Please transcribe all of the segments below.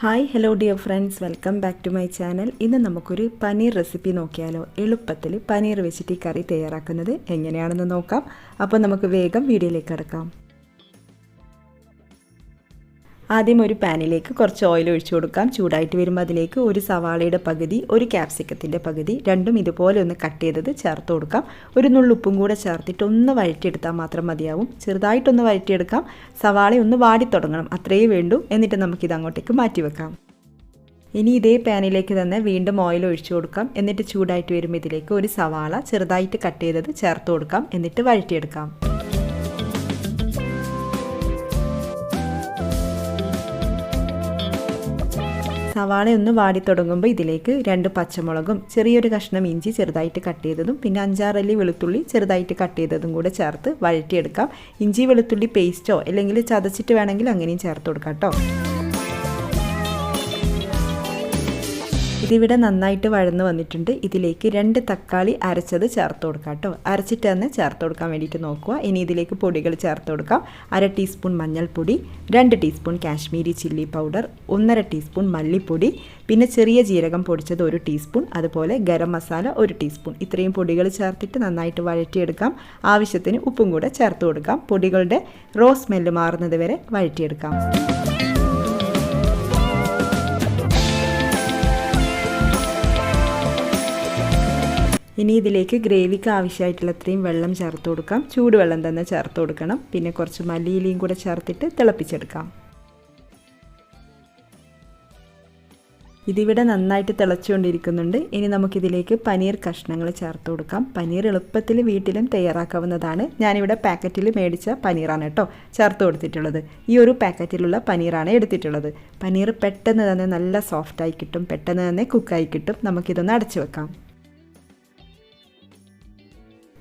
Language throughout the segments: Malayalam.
Hi hello dear friends welcome back to my channel ഇന്ന് നമുക്കൊരു പനീർ റെസിപ്പി നോക്കിയാലോ? എളുപ്പത്തിൽ പനീർ വെച്ചിട്ട് ഈ കറി തയ്യാറാക്കുന്നത് എങ്ങനെയാണെന്ന് നോക്കാം. അപ്പോൾ നമുക്ക് വേഗം വീഡിയോയിലേക്ക് കിടക്കാം. ആദ്യം ഒരു പാനിലേക്ക് കുറച്ച് ഓയിൽ ഒഴിച്ചു കൊടുക്കാം. ചൂടായിട്ട് വരുമ്പോൾ അതിലേക്ക് ഒരു സവാളയുടെ പകുതി ഒരു ക്യാപ്സിക്കത്തിന്റെ പകുതി രണ്ടും ഇതുപോലെ ഒന്ന് കട്ട് ചെയ്തത് ചേർത്ത് കൊടുക്കാം. ഒരു നുള്ളുപ്പും കൂടെ ചേർത്തിട്ട് ഒന്ന് വഴറ്റിയെടുത്താൽ മാത്രം മതിയാവും. ചെറുതായിട്ടൊന്ന് വഴറ്റിയെടുക്കാം. സവാള ഒന്ന് വാടി തുടങ്ങണം. അത്രയേ വേണ്ടൂ. എന്നിട്ട് നമുക്കിത് അങ്ങോട്ടേക്ക് മാറ്റി വെക്കാം. ഇനി ഇതേ പാനിലേക്ക് തന്നെ വീണ്ടും ഓയിൽ ഒഴിച്ചു കൊടുക്കാം. എന്നിട്ട് ചൂടായിട്ട് വരുമ്പോൾ ഇതിലേക്ക് ഒരു സവാള ചെറുതായിട്ട് കട്ട് ചെയ്തത് ചേർത്ത് കൊടുക്കാം. എന്നിട്ട് വഴറ്റിയെടുക്കാം. സവാള ഒന്ന് വാടി തുടങ്ങുമ്പോൾ ഇതിലേക്ക് രണ്ട് പച്ചമുളകും ചെറിയൊരു കഷ്ണം ഇഞ്ചി ചെറുതായിട്ട് കട്ട് ചെയ്തതും പിന്നെ അഞ്ചാറല്ലി വെളുത്തുള്ളി ചെറുതായിട്ട് കട്ട് ചെയ്തതും കൂടെ ചേർത്ത് വഴറ്റിയെടുക്കാം. ഇഞ്ചി വെളുത്തുള്ളി പേസ്റ്റോ അല്ലെങ്കിൽ ചതച്ചിട്ട് വേണമെങ്കിൽ അങ്ങനെയും ചേർത്ത് കൊടുക്കാം കേട്ടോ ഇതിവിടെ നന്നായിട്ട് വഴന്ന് വന്നിട്ടുണ്ട്. ഇതിലേക്ക് രണ്ട് തക്കാളി അരച്ചത് ചേർത്ത് കൊടുക്കാം കേട്ടോ. അരച്ചിട്ട് തന്നെ ചേർത്ത് കൊടുക്കാൻ വേണ്ടിയിട്ട് നോക്കുക. ഇനി ഇതിലേക്ക് പൊടികൾ ചേർത്ത് കൊടുക്കാം. അര ടീസ്പൂൺ മഞ്ഞൾപ്പൊടി രണ്ട് ടീസ്പൂൺ കാശ്മീരി ചില്ലി പൗഡർ ഒന്നര ടീസ്പൂൺ മല്ലിപ്പൊടി പിന്നെ ചെറിയ ജീരകം പൊടിച്ചത് ഒരു ടീസ്പൂൺ അതുപോലെ ഗരം മസാല ഒരു ടീസ്പൂൺ. ഇത്രയും പൊടികൾ ചേർത്തിട്ട് നന്നായിട്ട് വഴറ്റിയെടുക്കാം. ആവശ്യത്തിന് ഉപ്പും കൂടെ ചേർത്ത് കൊടുക്കാം. പൊടികളുടെ റോ സ്മെല്ല് മാറുന്നത് വരെ വഴറ്റിയെടുക്കാം. ഇനി ഇതിലേക്ക് ഗ്രേവിക്ക് ആവശ്യമായിട്ടുള്ള അത്രയും വെള്ളം ചേർത്ത് കൊടുക്കാം. ചൂടുവെള്ളം തന്നെ ചേർത്ത് കൊടുക്കണം. പിന്നെ കുറച്ച് മല്ലിയിലയും കൂടെ ചേർത്തിട്ട് തിളപ്പിച്ചെടുക്കാം. ഇതിവിടെ നന്നായിട്ട് തിളച്ചുകൊണ്ടിരിക്കുന്നുണ്ട്. ഇനി നമുക്കിതിലേക്ക് പനീർ കഷ്ണങ്ങൾ ചേർത്ത് കൊടുക്കാം. പനീർ എളുപ്പത്തിൽ വീട്ടിലും തയ്യാറാക്കാവുന്നതാണ്. ഞാനിവിടെ പാക്കറ്റിൽ മേടിച്ച പനീറാണ് കേട്ടോ ചേർത്ത് കൊടുത്തിട്ടുള്ളത്. ഈ ഒരു പാക്കറ്റിലുള്ള പനീറാണ് എടുത്തിട്ടുള്ളത്. പനീർ പെട്ടെന്ന് തന്നെ നല്ല സോഫ്റ്റായി കിട്ടും പെട്ടെന്ന് തന്നെ കുക്കായി കിട്ടും. നമുക്കിതൊന്ന് അടച്ചു വെക്കാം.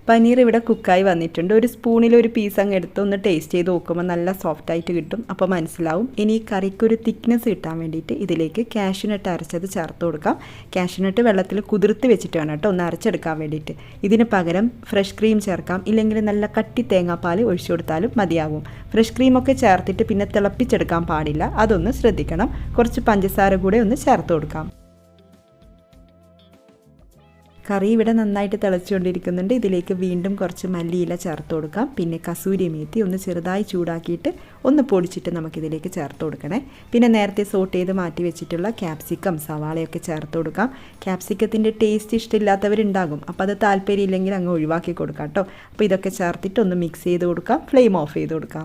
പനീർ ഇവിടെ കുക്കായി വന്നിട്ടുണ്ട്. ഒരു സ്പൂണിൽ ഒരു പീസ് അങ്ങ് എടുത്ത് ഒന്ന് ടേസ്റ്റ് ചെയ്ത് നോക്കുമ്പോൾ നല്ല സോഫ്റ്റ് ആയിട്ട് കിട്ടും. അപ്പോൾ മനസ്സിലാവും. ഇനി ഈ കറിക്ക് ഒരു തിക്നെസ് കിട്ടാൻ വേണ്ടിയിട്ട് ഇതിലേക്ക് കാഷ്യൂനട്ട് അരച്ചത് ചേർത്ത് കൊടുക്കാം. കാഷ്യൂനട്ട് വെള്ളത്തിൽ കുതിർത്ത് വെച്ചിട്ട് വേണം കേട്ടോ ഒന്ന് അരച്ചെടുക്കാൻ വേണ്ടിയിട്ട്. ഇതിന് പകരം ഫ്രഷ് ക്രീം ചേർക്കാം. ഇല്ലെങ്കിൽ നല്ല കട്ടി തേങ്ങാപ്പാൽ ഒഴിച്ചു കൊടുത്താലും മതിയാവും. ഫ്രഷ് ക്രീമൊക്കെ ചേർത്തിട്ട് പിന്നെ തിളപ്പിച്ചെടുക്കാൻ പാടില്ല. അതൊന്ന് ശ്രദ്ധിക്കണം. കുറച്ച് പഞ്ചസാര കൂടെ ഒന്ന് ചേർത്ത് കൊടുക്കാം. കറി ഇവിടെ നന്നായിട്ട് തിളച്ചുകൊണ്ടിരിക്കുന്നുണ്ട്. ഇതിലേക്ക് വീണ്ടും കുറച്ച് മല്ലിയില ചേർത്ത് കൊടുക്കാം. പിന്നെ കസൂരി മേത്തി ഒന്ന് ചെറുതായി ചൂടാക്കിയിട്ട് ഒന്ന് പൊടിച്ചിട്ട് നമുക്കിതിലേക്ക് ചേർത്ത് കൊടുക്കണേ. പിന്നെ നേരത്തെ സോട്ട് ചെയ്ത് മാറ്റി വെച്ചിട്ടുള്ള ക്യാപ്സിക്കം സവാളയൊക്കെ ചേർത്ത് കൊടുക്കാം. ക്യാപ്സിക്കത്തിന്റെ ടേസ്റ്റ് ഇഷ്ടമില്ലാത്തവരുണ്ടാകും. അപ്പോൾ അത് താല്പര്യമില്ലെങ്കിൽ അങ്ങ് ഒഴിവാക്കി കൊടുക്കാം കേട്ടോ. അപ്പോൾ ഇതൊക്കെ ചേർത്തിട്ട് ഒന്ന് മിക്സ് ചെയ്ത് കൊടുക്കാം. ഫ്ലെയിം ഓഫ് ചെയ്ത് കൊടുക്കാം.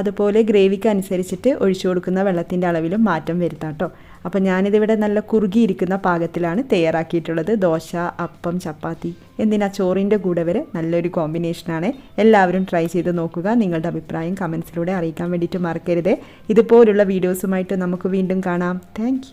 അതുപോലെ ഗ്രേവിക്ക് അനുസരിച്ചിട്ട് ഒഴിച്ചു കൊടുക്കുന്ന വെള്ളത്തിന്റെ അളവിലും മാറ്റം വരുത്താം കേട്ടോ. അപ്പോൾ ഞാനിതിവിടെ നല്ല കുറുകിയിരിക്കുന്ന പാകത്തിലാണ് തയ്യാറാക്കിയിട്ടുള്ളത്. ദോശ അപ്പം ചപ്പാത്തി എന്തിനാ ചോറിന്റെ കൂടെ വരെ നല്ലൊരു കോമ്പിനേഷനാണ് എല്ലാവരും ട്രൈ ചെയ്ത് നോക്കുക. നിങ്ങളുടെ അഭിപ്രായം കമൻസിലൂടെ അറിയിക്കാൻ വേണ്ടിയിട്ട് മറക്കരുത്. ഇതുപോലുള്ള വീഡിയോസുമായിട്ട് നമുക്ക് വീണ്ടും കാണാം. താങ്ക്